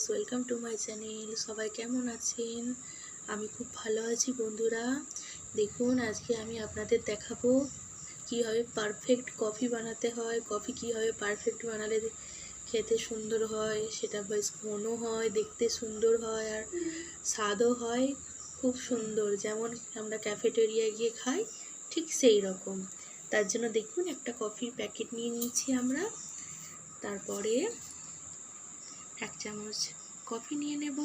Guys welcome to my channel সবাই কেমন আছেন? আমি খুব ভালো আছি বন্ধুরা। দেখুন, আজকে আমি আপনাদের দেখাবো কীভাবে পারফেক্ট কফি বানাতে হয়। কফি কীভাবে পারফেক্ট বানালে খেতে সুন্দর হয়, সেটা বেশ ঘন হয়, দেখতে সুন্দর হয় আর স্বাদও হয়। খুব সুন্দর। যেমন আমরা ক্যাফেটেরিয়ায় গিয়ে খাই, ঠিক সেই রকম। তার জন্য দেখুন, একটা কফির প্যাকেট নিয়ে নিয়েছি আমরা। তারপরে এক চামচ কফি নিয়ে নেব।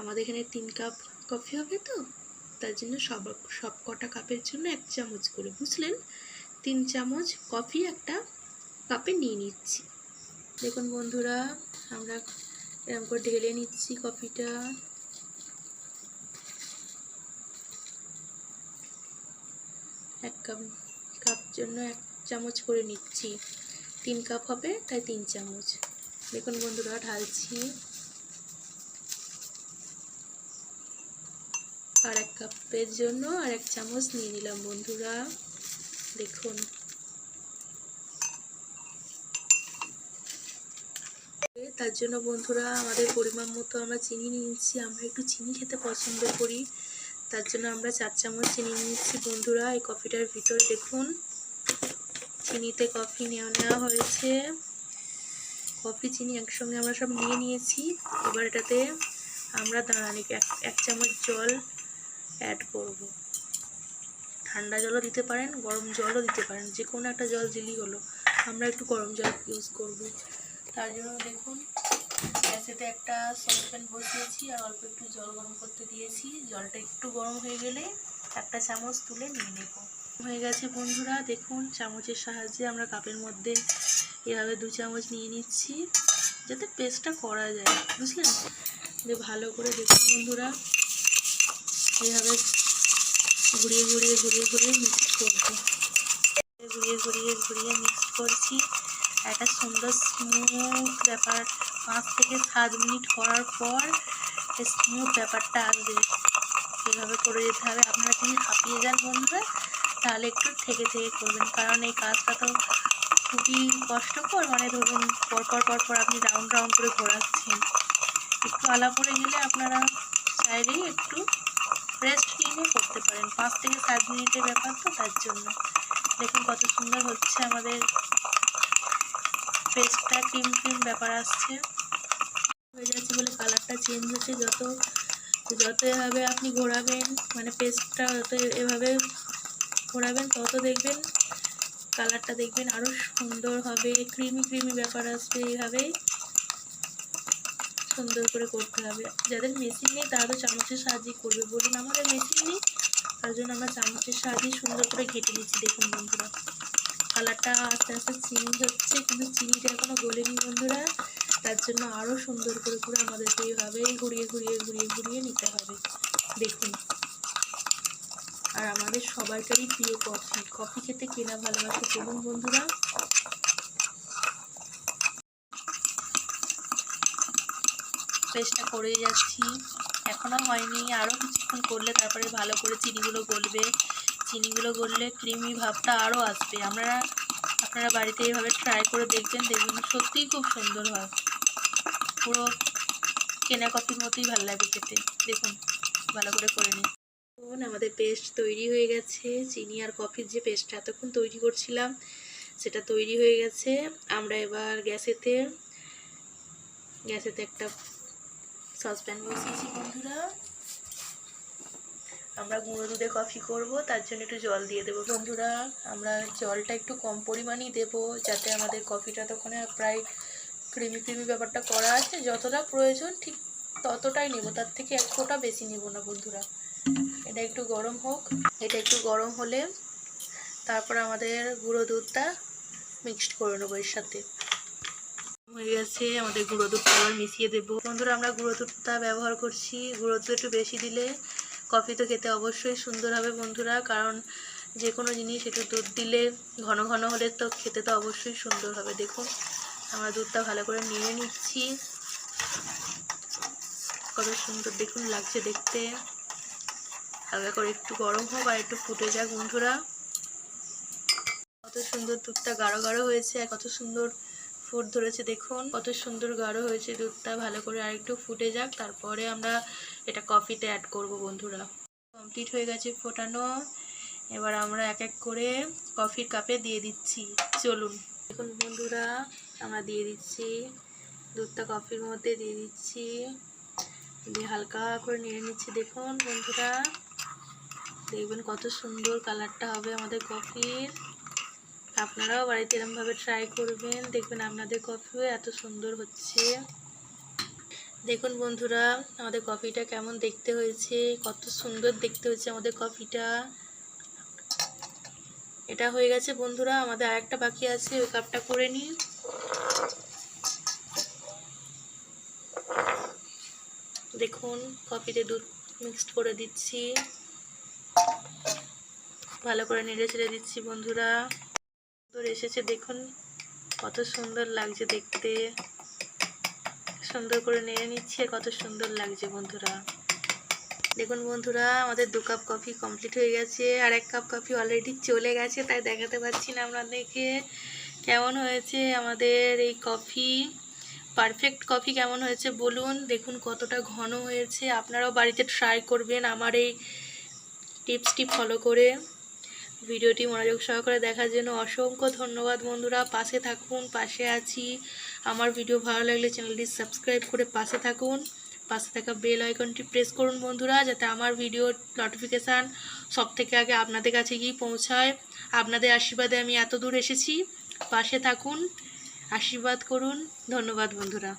আমাদের এখানে তিন কাপ কফি হবে তো, তার জন্য সব সব কটা কাপের জন্য এক চামচ করে, বুঝলেন? তিন চামচ কফি একটা কাপে নিয়ে নিচ্ছি। দেখুন বন্ধুরা, আমরা এরকম করে ঢেলে নিচ্ছি কফিটা। এক কাপ কাপ জন্য এক চামচ করে নিচ্ছি। তিন কাপ হবে, তাই তিন চামচ। দেখুন বন্ধুরা, ঢালছি। আর এক কাপের জন্য আর এক চামচ নিয়ে নিলাম বন্ধুরা। দেখুন। তার জন্য বন্ধুরা, আমাদের পরিমাণ মতো আমরা চিনি নিয়েছি আমরা একটু চিনি খেতে পছন্দ করি। তার জন্য আমরা চার চামচ চিনি নিয়েছি বন্ধুরা। এই কফিটার ভিতরে দেখুন। চিনিতে কফি নেওয়া নেওয়া হয়েছে। কফি, চিনি একসঙ্গে আমরা সব নিয়ে নিয়েছি। এবার এটাতে আমরা দাঁড়ানি এক চামচ জল অ্যাড করব। ঠান্ডা জলও দিতে পারেন, গরম জলও দিতে পারেন, যে কোনো একটা জল দিলেই হলো। আমরা একটু গরম জল ইউজ করব। তার জন্য দেখুন, গ্যাসেতে একটা সসপ্যান বসিয়েছি, আর অল্প একটু জল গরম করতে দিয়েছি। জলটা একটু গরম হয়ে গেলে একটা চামচ তুলে নিয়ে নেব। হয়ে গেছে বন্ধুরা, দেখুন চামচের সাহায্যে আমরা কাপের মধ্যে এভাবে দু চামচ নিয়ে নিচ্ছি, যাতে পেস্টটা করা যায়, বুঝলেন? যে ভালো করে দেখুন বন্ধুরা এইভাবে ঘুরিয়ে ঘুরিয়ে ঘুরিয়ে ঘুরিয়ে মিক্স করব। ঘুরিয়ে ঘুরিয়ে ঘুরিয়ে মিক্স করছি। একটা সুন্দর স্মুথ ব্যাপার, পাঁচ থেকে সাত মিনিট করার পর স্মুথ ব্যাপারটা আসবে। এভাবে করে যেতে হবে। আপনারা যদি হাঁপিয়ে যান বন্ধুরা, তাহলে একটু থেকে থেকে করবেন। কারণ এই কাজটা তো খুবই কষ্টকর মানে ধরুন পরপর পরপর আপনি রাউন্ড রাউন্ড করে ঘোরাচ্ছেন। একটু আলা করে গেলে আপনারা চাইলেই একটু রেস্ট নিয়ে করতে পারেন। পাঁচ থেকে সাত মিনিটের ব্যাপার তো, তার জন্য। দেখুন কত সুন্দর হচ্ছে আমাদের পেস্টটা ক্রিম ক্রিম ব্যাপার আসছে। হয়ে যাচ্ছে বলে কালারটা চেঞ্জ হচ্ছে। যত যত এভাবে আপনি ঘোরাবেন মানে পেস্টটা যত এভাবে ঘোরাবেন, তত দেখবেন কালারটা দেখবেন আরও সুন্দর হবে ক্রিমি ক্রিমি ব্যাপার আসবে এইভাবে। সুন্দর করে করতে হবে। যাদের মেশিন নেই, তারা তো চামচের সাহায্যে করবে। বলুন, আমাদের মেশিন নেই, তার জন্য আমরা চামচের সাহায্যে সুন্দর করে ঘেটে নিচ্ছি। দেখুন বন্ধুরা, কালারটা আস্তে আস্তে চেঞ্জ হচ্ছে, কিন্তু চিনিটা এখনও গলেনি বন্ধুরা। তার জন্য আরও সুন্দর করে করে আমাদেরকে এইভাবেই ঘুরিয়ে ঘুরিয়ে ঘুরিয়ে ঘুরিয়ে নিতে হবে। দেখুন। আর আমাদের সবাইকারই প্রিয় কফি। কফি খেতে কেনা ভালোবাসে বলুন বন্ধুরা। পেস্টটা করে যাচ্ছি। এখনও হয়নি আরও কিছুক্ষণ করলে তারপরে ভালো করে চিনিগুলো গলবে। চিনিগুলো গললে ক্রিমি ভাবটা আরও আসবে। আমরা, আপনারা বাড়িতে এইভাবে ট্রাই করে দেখবেন দেখবেন সত্যিই খুব সুন্দর হয়। পুরো কেনা কফির মতোই ভালো লাগে খেতে। দেখুন, ভালো করে করে দেখুন আমাদের পেস্ট তৈরি হয়ে গেছে। চিনি আর কফির যে পেস্টটা এতক্ষণ তৈরি করছিলাম, সেটা তৈরি হয়ে গেছে। আমরা এবার গ্যাসেতে গ্যাসেতে একটা সসপ্যান বসিয়েছি বন্ধুরা। আমরা গুঁড়ো দুধে কফি করব, তার জন্য একটু জল দিয়ে দেবো। বন্ধুরা, আমরা জলটা একটু কম পরিমাণেই দেব, যাতে আমাদের কফিটা তখন প্রায় ক্রিমি ক্রিমি ব্যাপারটা করা আছে। যতটা প্রয়োজন ঠিক ততটাই নেব, তার থেকে এক ফোঁটা বেশি নেব না বন্ধুরা। এটা একটু গরম হোক। এটা একটু গরম হলে তারপর আমাদের গুঁড়ো দুধটা মিক্সড করে নেব এর সাথে। হয়ে গেছে, আমাদের গুঁড়ো দুধটা আবার মিশিয়ে দেবো। বন্ধুরা, আমরা গুঁড়ো দুধটা ব্যবহার করছি। গুঁড়ো দুধ একটু বেশি দিলে কফি তো খেতে অবশ্যই সুন্দর হবে বন্ধুরা, কারণ যে কোনো জিনিস একটু দুধ দিলে ঘন ঘন হলে তো খেতে তো অবশ্যই সুন্দর হবে। দেখুন, আমরা দুধটা ভালো করে নিয়ে নিচ্ছি। কত সুন্দর দেখুন লাগছে দেখতে। হালকা করে একটু গরম হোক আর একটু ফুটে যাক, বন্ধুরা। কত সুন্দর দুধটা গাঢ় গাঢ় হয়েছে আর কত সুন্দর ফুট ধরেছে, দেখুন। কত সুন্দর গাঢ় হয়েছে দুধটা, ভালো করে আরেকটু ফুটে যাক, তারপরে আমরা এটা কফিতে অ্যাড করব, বন্ধুরা। কমপ্লিট হয়ে গেছে ফোটানো। এবার আমরা এক এক করে কফির কাপে দিয়ে দিচ্ছি। চলুন। দেখুন, বন্ধুরা, আমরা দিয়ে দিচ্ছি। দুধটা কফির মধ্যে দিয়ে দিচ্ছি। দিয়ে হালকা করে নেড়ে নিচ্ছি, দেখুন, বন্ধুরা। দেখবেন কত সুন্দর কালারটা হবে আমাদের কফির। আপনারাও বাড়িতে এরমভাবে ট্রাই করবেন। দেখবেন আপনাদের কফিও এত সুন্দর হচ্ছে। দেখুন বন্ধুরা, আমাদের কফিটা কেমন দেখতে হয়েছে, কত সুন্দর দেখতে হয়েছে আমাদের কফিটা এটা হয়ে গেছে বন্ধুরা, আমাদের আরেকটা বাকি আছে, ওই কাপটা করে নিই দেখুন কফিতে দুধ মিক্সড করে দিচ্ছি। ভালো করে নেড়ে ছেড়ে দিচ্ছি, বন্ধুরা। সুন্দর এসেছে, দেখুন। কত সুন্দর লাগছে দেখতে। সুন্দর করে নেড়ে নিচ্ছি, কত সুন্দর লাগছে, বন্ধুরা। দেখুন, বন্ধুরা, আমাদের দু কাপ কফি কমপ্লিট হয়ে গেছে। আর এক কাপ কফি অলরেডি চলে গেছে, তাই দেখাতে পাচ্ছি না আপনাদেরকে। কেমন হয়েছে আমাদের এই কফি? পারফেক্ট কফি কেমন হয়েছে বলুন। দেখুন, কতটা ঘন হয়েছে। আপনারাও বাড়িতে ট্রাই করবেন আমার এই টিপসটি ফলো করে। ভিডিওটি মনোযোগ সহকারে দেখার জন্য অসংখ্য ধন্যবাদ বন্ধুরা। পাশে থাকুন, পাশে আছি। আমার ভিডিও ভালো লাগলে চ্যানেলটি সাবস্ক্রাইব করে পাশে থাকুন। পাশে থাকা বেল আইকনটি প্রেস করুন বন্ধুরা, যাতে আমার ভিডিওর নোটিফিকেশান সব থেকে আগে আপনাদের কাছে গিয়ে পৌঁছায়। আপনাদের আশীর্বাদে আমি এত দূর এসেছি। পাশে থাকুন, আশীর্বাদ করুন। ধন্যবাদ বন্ধুরা।